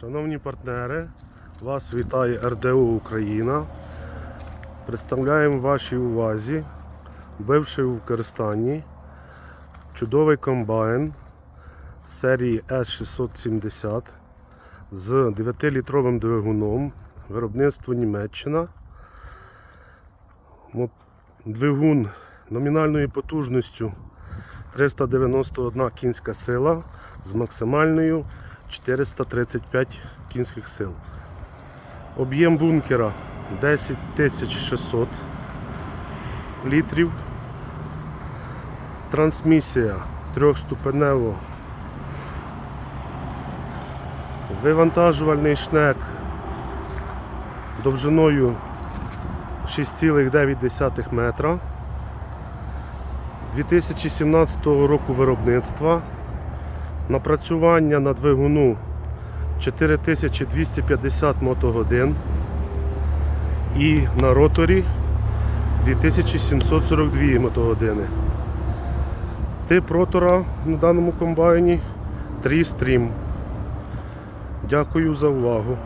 Шановні партнери, вас вітає РДУ Україна. Представляємо вашій увазі бивший у використанні чудовий комбайн серії S670 з 9-літровим двигуном виробництво Німеччина. Двигун номінальною потужністю 391 кінська сила з максимальною 435 кінських сил. Об'єм бункера 10600 літрів. Трансмісія трьохступенево. Вивантажувальний шнек довжиною 6,9 метра. 2017 року виробництва. Напрацювання на двигуну 4250 мотогодин і на роторі 2742 мотогодини. Тип ротора на даному комбайні 3 стрім. Дякую за увагу.